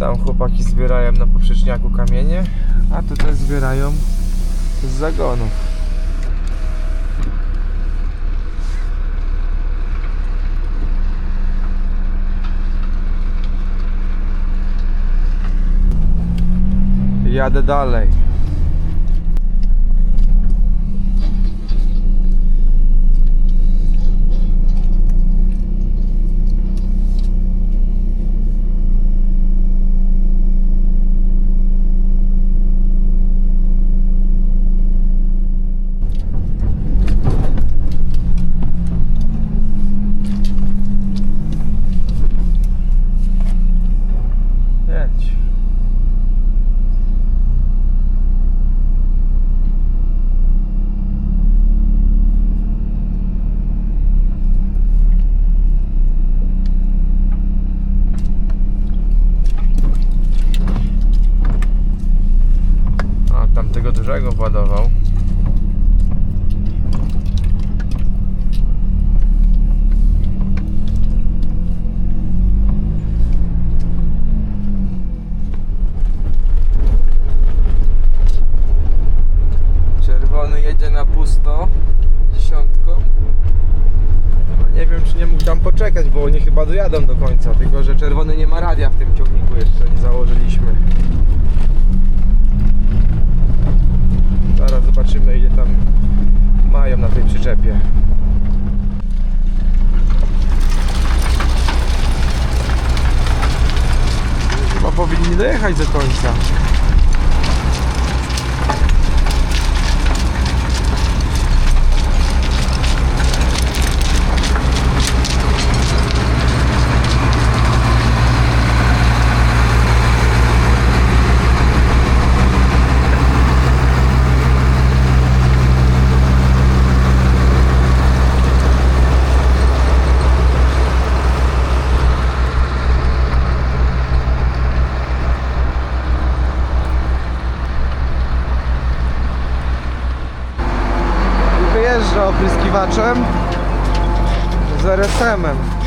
Tam chłopaki zbierają na poprzeczniaku kamienie, a tutaj zbierają z zagonów. Jadę dalej. Jedź. A, tamtego dużego władował. Czerwony jedzie na pusto dziesiątką. No nie wiem czy nie mógł tam poczekać, bo oni chyba dojadą do końca. Tylko że czerwony nie ma radia w tym ciągniku jeszcze nie założyliśmy. Zaraz zobaczymy ile tam mają na tej przyczepie. Chyba powinni dojechać do końca. I wyjeżdża opryskiwaczem z RSM-em.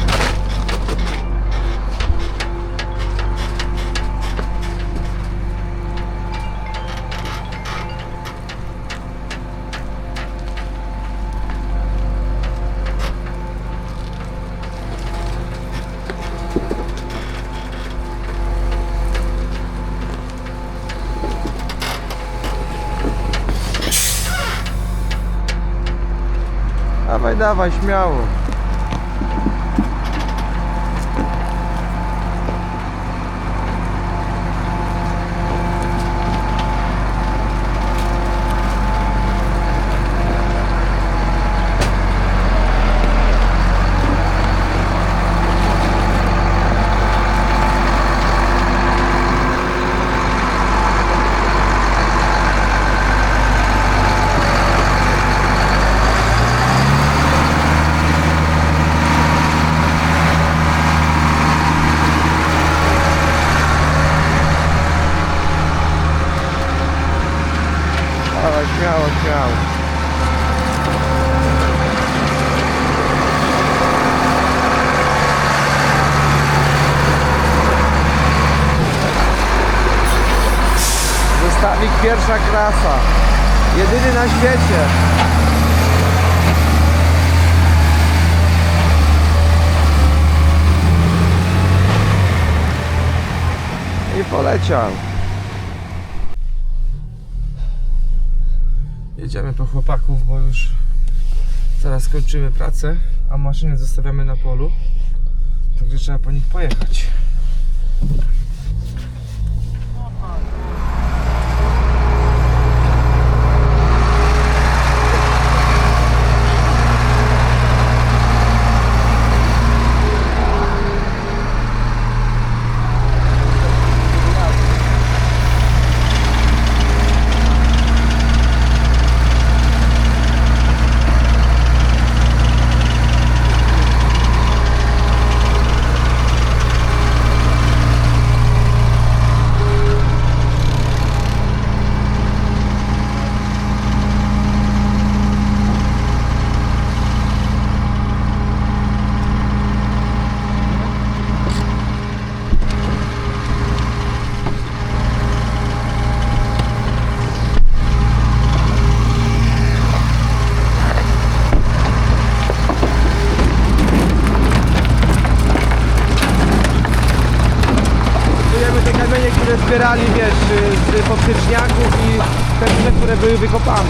Vai dar, vai, śmiało. Śmiało, śmiało. Pierwsza klasa. Jedyny na świecie. I poleciał. Jedziemy po chłopaków, bo już zaraz kończymy pracę, a maszyny zostawiamy na polu. Także trzeba po nich pojechać. Z poprzeczniaków i te które były wykopane.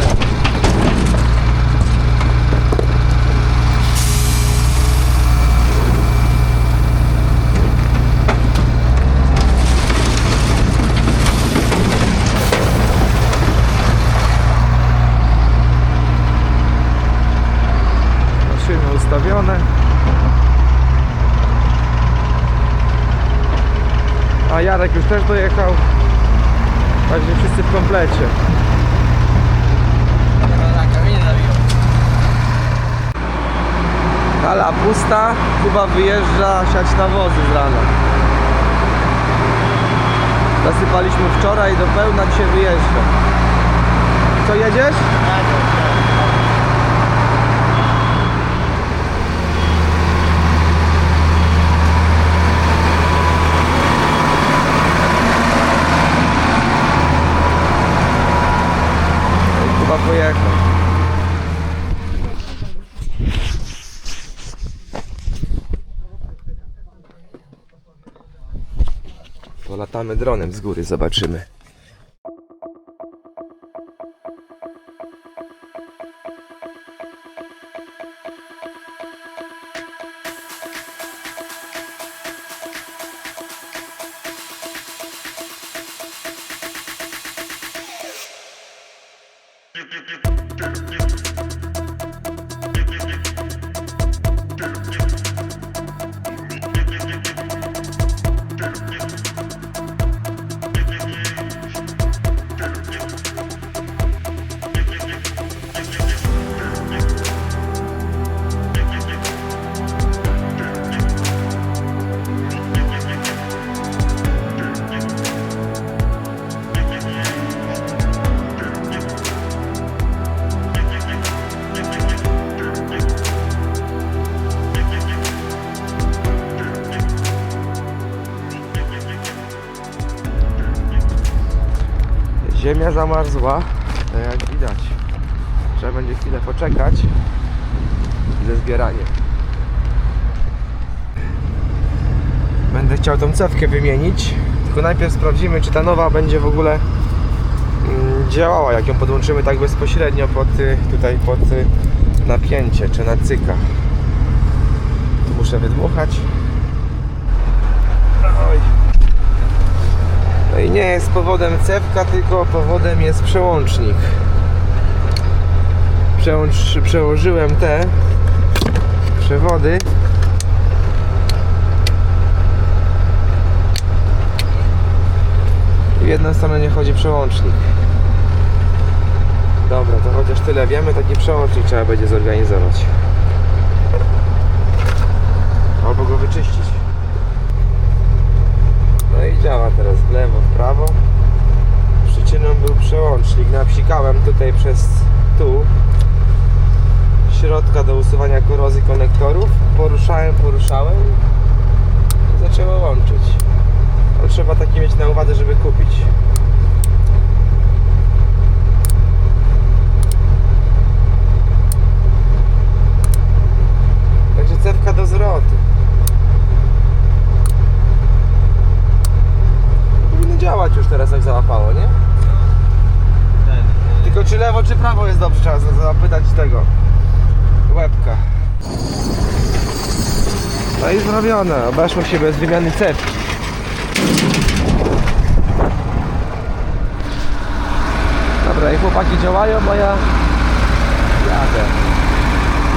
Ustawione. A Jarek już też dojechał. Także wszyscy w komplecie. Hala pusta, Kuba wyjeżdża siać nawozy z rana. Zasypaliśmy wczoraj do pełna, dzisiaj wyjeżdża. Co jedziesz? Kuba pojechał. Polatamy dronem z góry, zobaczymy. Ziemia zamarzła, jak widać. Trzeba będzie chwilę poczekać ze zbieraniem. Będę chciał tą cewkę wymienić, tylko najpierw sprawdzimy, czy ta nowa będzie w ogóle mm, działała, jak ją podłączymy tak bezpośrednio pod y, tutaj pod y, napięcie, czy na cyka. Tu muszę wydmuchać. No i nie jest powodem cewka, tylko powodem jest przełącznik. Przełącz, przełożyłem te przewody. W jedną stronę nie chodzi przełącznik. Dobra, to chociaż tyle wiemy, taki przełącznik trzeba będzie zorganizować. Albo go wyczyścić. No i działa teraz w lewo, w prawo. Przyczyną był przełącznik. Napsikałem tutaj przez tu środka do usuwania korozji konektorów. Poruszałem, poruszałem i zaczęło łączyć. To trzeba taki mieć na uwadze, żeby kupić. Także cewka do zwrotu. Działać już teraz jak załapało, nie? Tylko czy lewo czy prawo jest dobrze, trzeba za- zapytać tego łebka. No i zrobione, obeszło się bez wymiany cewki. Dobra, i chłopaki działają, a ja jadę.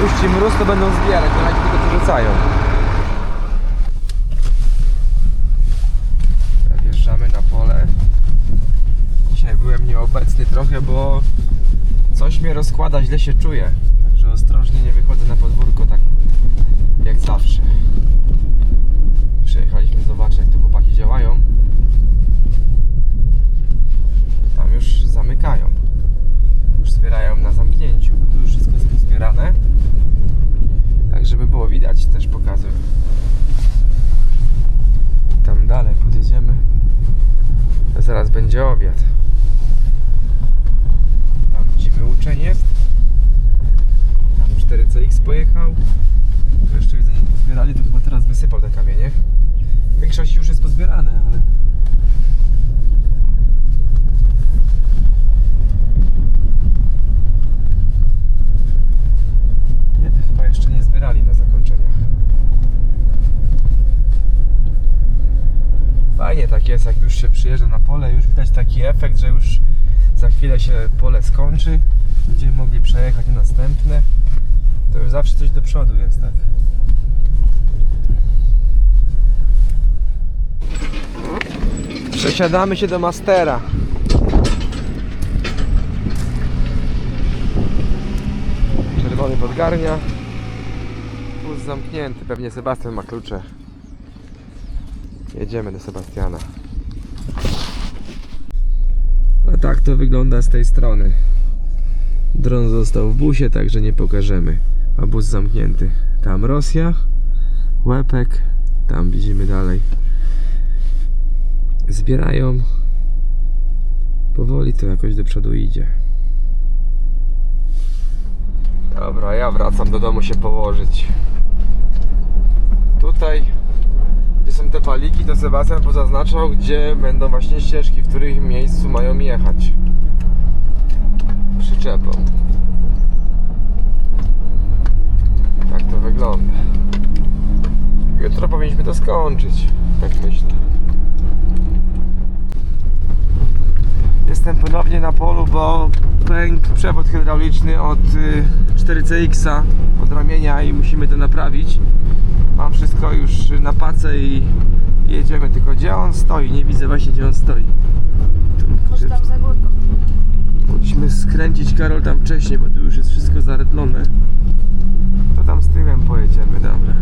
Puści mróz, to będą zbierać, to nawet tylko tu rzucają. Rozkłada, źle się czuję. Także ostrożnie nie wychodzę na podwórko tak jak zawsze. Przyjechaliśmy zobaczyć jak tu chłopaki działają. Tam już zamykają. Już zbierają na zamknięciu. Tu już wszystko jest pozbierane. Tak żeby było widać też pokazuję. Tam dalej podjedziemy. Zaraz będzie obiad. Tam dzimy uczeń jest. Tam 4CX pojechał. To jeszcze widzę nie pozbierali, to chyba teraz wysypał te kamienie. Większość już jest pozbierane, ale fajnie tak jest, jak już się przyjeżdża na pole, już widać taki efekt, że już za chwilę się pole skończy, będziemy mogli przejechać na następne. To już zawsze coś do przodu jest, tak? Przesiadamy się do Mastera. Czerwony podgarnia. Wóz zamknięty, pewnie Sebastian ma klucze. Jedziemy do Sebastiana. Tak to wygląda z tej strony. Dron został w busie, także nie pokażemy. A bus zamknięty. Tam Rosja, łepek, tam widzimy dalej. Zbierają. Powoli to jakoś do przodu idzie. Dobra, ja wracam do domu się położyć. Tutaj, te paliki, to Sebastian pozaznaczał, gdzie będą właśnie ścieżki, w których miejscu mają jechać. Przyczepą. Tak to wygląda. Jutro powinniśmy to skończyć, tak myślę. Jestem ponownie na polu, bo pękł przewód hydrauliczny od y, 4CX od ramienia i musimy to naprawić. Mam wszystko już na pace i jedziemy, tylko gdzie on stoi? Nie widzę właśnie gdzie on stoi. Może tam za górką. Musimy skręcić Karol tam wcześniej, bo tu już jest wszystko zaredlone. To tam z tyłem pojedziemy, dobra.